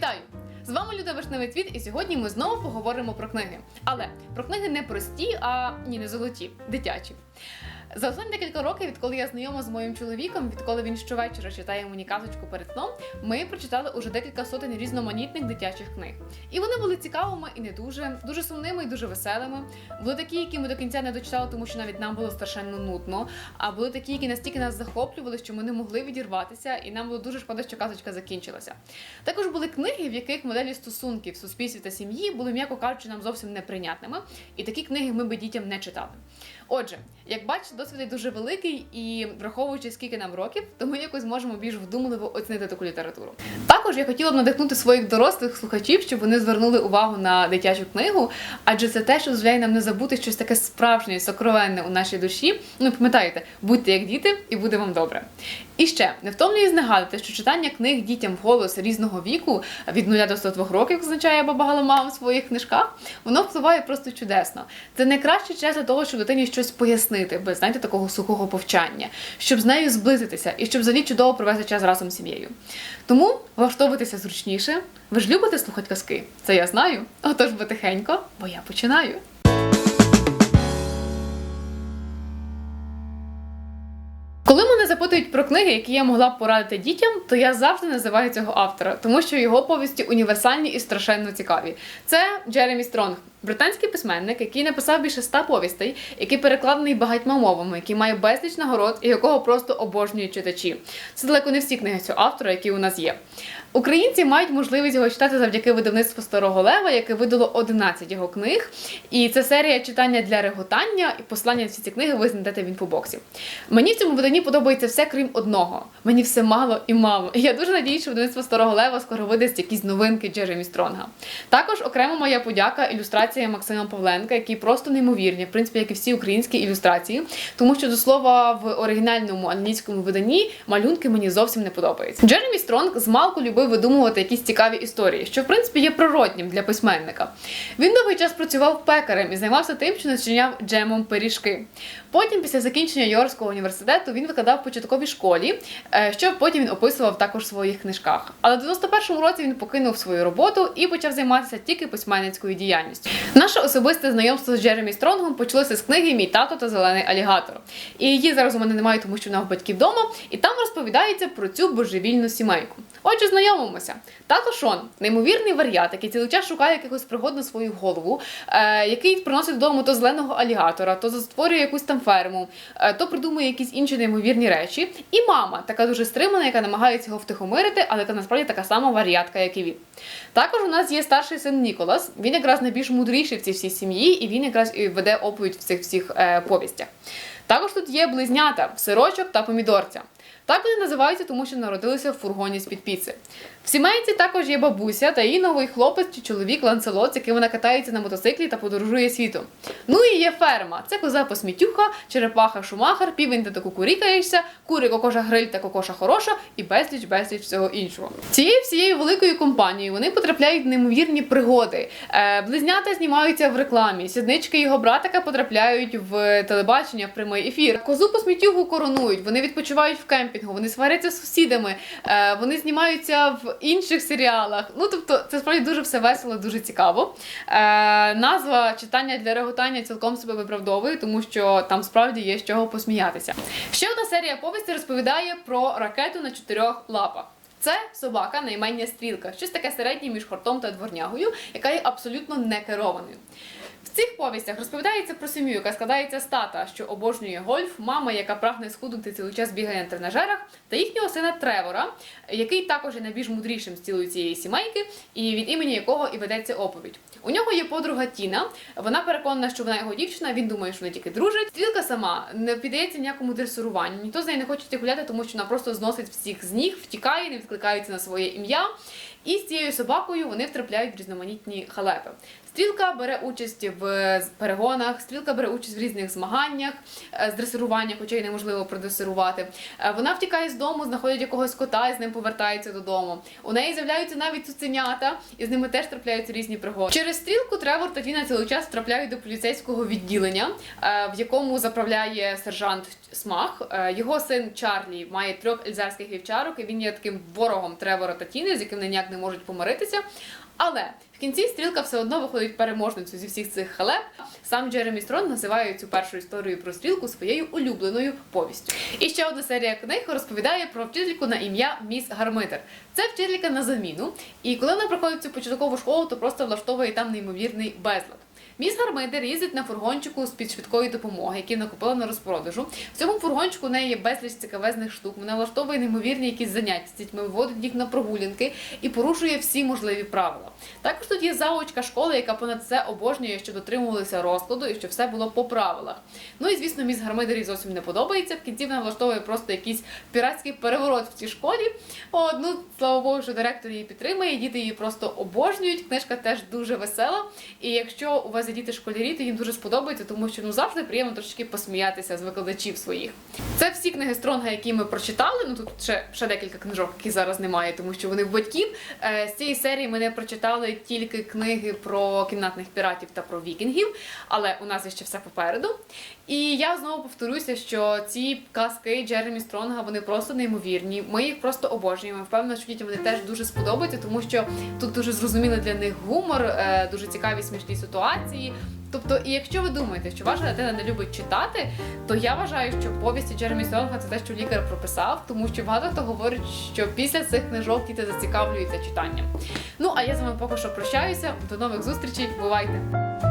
Вітаю! З вами Люда Вишневий Твіт, і сьогодні ми знову поговоримо про книги. Але про книги не прості, а ні, не золоті, дитячі. За останні декілька років, відколи я знайома з моїм чоловіком, відколи він щовечора читає мені казочку перед сном, ми прочитали уже декілька сотень різноманітних дитячих книг. І вони були цікавими і не дуже, дуже сумними і дуже веселими. Були такі, які ми до кінця не дочитали, тому що навіть нам було страшенно нудно. А були такі, які настільки нас захоплювали, що ми не могли відірватися, і нам було дуже шкода, що казочка закінчилася. Також були книги, в яких моделі стосунків суспільстві та сім'ї були, м'яко кажучи, нам зовсім неприйнятними. І такі книги ми би дітям не читали. Отже, як бачите, досвід дуже великий, і враховуючи скільки нам років, то ми якось можемо більш вдумливо оцінити таку літературу. Також я хотіла б надихнути своїх дорослих слухачів, щоб вони звернули увагу на дитячу книгу, адже це те, що дозволяє нам не забути щось таке справжнє, сокровенне у нашій душі. Ну, пам'ятаєте, будьте як діти, і буде вам добре. І ще не втомлююсь нагадати, що читання книг дітям вголос різного віку від 0 до 102 років, означає баба Галама в своїх книжках, воно впливає просто чудесно. Це найкращий час для того, щоб дитині щось пояснити, без знаєте, такого сухого повчання, щоб з нею зблизитися і щоб взагалі чудово провести час разом з сім'єю. Тому влаштовуйтеся зручніше. Ви ж любите слухати казки? Це я знаю. Отож, бо тихенько, бо я починаю. Запитують про книги, які я могла б порадити дітям, то я завжди називаю цього автора, тому що його повісті універсальні і страшенно цікаві. Це Джеремі Стронг, британський письменник, який написав більше ста повістей, який перекладений багатьма мовами, який має безліч нагород і якого просто обожнюють читачі. Це далеко не всі книги цього автора, які у нас є. Українці мають можливість його читати завдяки видавництву Старого Лева, яке видало 11 його книг. І це серія читання для реготання, і послання всі ці книги ви знайдете в інфобоксі. Мені в цьому виданні подобається все, крім одного. Мені все мало і мало. І я дуже надіюсь, що видавництво Старого Лева скоро видасть якісь новинки Джеремі Стронга. Також окремо моя подяка ілюстрація Максима Павленка, які просто неймовірні, в принципі, як і всі українські ілюстрації. Тому що до слова в оригінальному англійському виданні малюнки мені зовсім не подобаються. Джеремі Стронг змалку любив видумувати якісь цікаві історії, що в принципі є природнім для письменника. Він довгий час працював пекарем і займався тим, що начиняв джемом пиріжки. Потім, після закінчення Йоркського університету, він викладав в початковій школі, е, що потім він описував також в своїх книжках. Але в 91-му році він покинув свою роботу і почав займатися тільки письменницькою діяльністю. Наше особисте знайомство з Джеремі Стронгом почалося з книги Мій тато та зелений алігатор. І її зараз у мене немає, тому що вона в батьків вдома, і там розповідається про цю божевільну сімейку. Отже, знайомимося. Тато Шон, неймовірний варіат, який цілий час шукає якихось пригод на свою голову, е, який приносить додому то зеленого алігатора, то створює якусь там ферму, е, то придумує якісь інші неймовірні речі. І мама, така дуже стримана, яка намагається його втихомирити, але яка насправді така сама варіатка, як і він. Також у нас є старший син Ніколас. Він якраз найбільш мудріший в цій всій сім'ї, і він якраз і веде оповідь в цих всіх е, повістях. Також тут є близнята, сирочок та помідорця. Так вони називаються, тому що народилися в фургоні з-під піци. В сімейці також є бабуся та її новий хлопець чи чоловік Ланцелот, з яким вона катається на мотоциклі та подорожує світом. Ну і є ферма. Це коза посмітюха, черепаха шумахар, півень та кукурікаєшся, кури кокоша гриль та кокоша хороша і безліч безліч всього іншого. Цією всією великою компанією вони потрапляють в неймовірні пригоди. Е, близнята знімаються в рекламі. Сіднички його братика потрапляють в телебачення в прямий ефір. Козу посмітюху коронують. Вони відпочивають в кемпінгу, вони сваряться з сусідами, е, вони знімаються в інших серіалах. Ну тобто, це справді дуже все весело, дуже цікаво. Е, назва читання для реготання цілком себе виправдовує, тому що там справді є з чого посміятися. Ще одна серія повісті розповідає про ракету на чотирьох лапах. Це собака на імення стрілка, щось таке середнє між хортом та дворнягою, яка є абсолютно не керованою. Цих повістях розповідається про сім'ю, яка складається з тата, що обожнює гольф, мама, яка прагне схуднути цілий час бігає на тренажерах, та їхнього сина Тревора, який також є найбільш мудрішим з цілої цієї сімейки, і від імені якого і ведеться оповідь. У нього є подруга Тіна. Вона переконана, що вона його дівчина. Він думає, що вони тільки дружать. Стрілка сама не піддається ніякому дресуруванню. Ніхто з нею не хоче гуляти, тому що вона просто зносить всіх з ніг, втікає, не відкликається на своє ім'я. І з цією собакою вони втрапляють в різноманітні халепи. Стрілка бере участь в перегонах, стрілка бере участь в різних змаганнях е, з дресирування, хоча й неможливо продресирувати. Е, Вона втікає з дому, знаходить якогось кота і з ним повертається додому. У неї з'являються навіть цуценята, і з ними теж трапляються різні пригоди. Через стрілку Тревор та Тіна цілий час трапляють до поліцейського відділення, е, в якому заправляє сержант Смах. Е, Його син Чарлі має трьох ельзарських вівчарок, і він є таким ворогом Тревора та Тіни, з яким вони ніяк не можуть помиритися. Але в кінці стрілка все одно виходить переможницю зі всіх цих халеп. Сам Джеремі Строн називає цю першу історію про стрілку своєю улюбленою повістю. І ще одна серія книг розповідає про вчительку на ім'я Міс Гармитер. Це вчителька на заміну, і коли вона проходить цю початкову школу, то просто влаштовує там неймовірний безлад. Міс Гармидер їздить на фургончику з під швидкої допомоги, який накупила на розпродажу. В цьому фургончику у неї є безліч цікавезних штук. Вона влаштовує неймовірні якісь заняття з дітьми, виводить їх на прогулянки і порушує всі можливі правила. Також тут є заочка школи, яка понад все обожнює, щоб дотримувалися розкладу і щоб все було по правилах. Ну і звісно, міс Гармидері зовсім не подобається. В кінці вона влаштовує просто якийсь піратський переворот в цій школі. От, ну, слава Богу, що директор її підтримує, діти її просто обожнюють. Книжка теж дуже весела. І якщо у вас є діти школярі, то їм дуже сподобається, тому що ну завжди приємно трошки посміятися з викладачів своїх. Це всі книги Стронга, які ми прочитали. Ну тут ще, ще декілька книжок, які зараз немає, тому що вони в батьків. Е, з цієї серії ми не прочитали тільки книги про кімнатних піратів та про вікінгів, але у нас ще все попереду. І я знову повторюся, що ці казки Джеремі Стронга вони просто неймовірні. Ми їх просто обожнюємо. Впевнена, що дітям вони теж дуже сподобаються, тому що тут дуже зрозумілий для них гумор, е, дуже цікаві смішні ситуації. Тобто, і якщо ви думаєте, що ваша дитина не любить читати, то я вважаю, що повісті Джеремі Стронга це те, що лікар прописав, тому що багато хто говорить, що після цих книжок діти зацікавлюються читанням. Ну а я з вами поки що прощаюся. До нових зустрічей. Бувайте!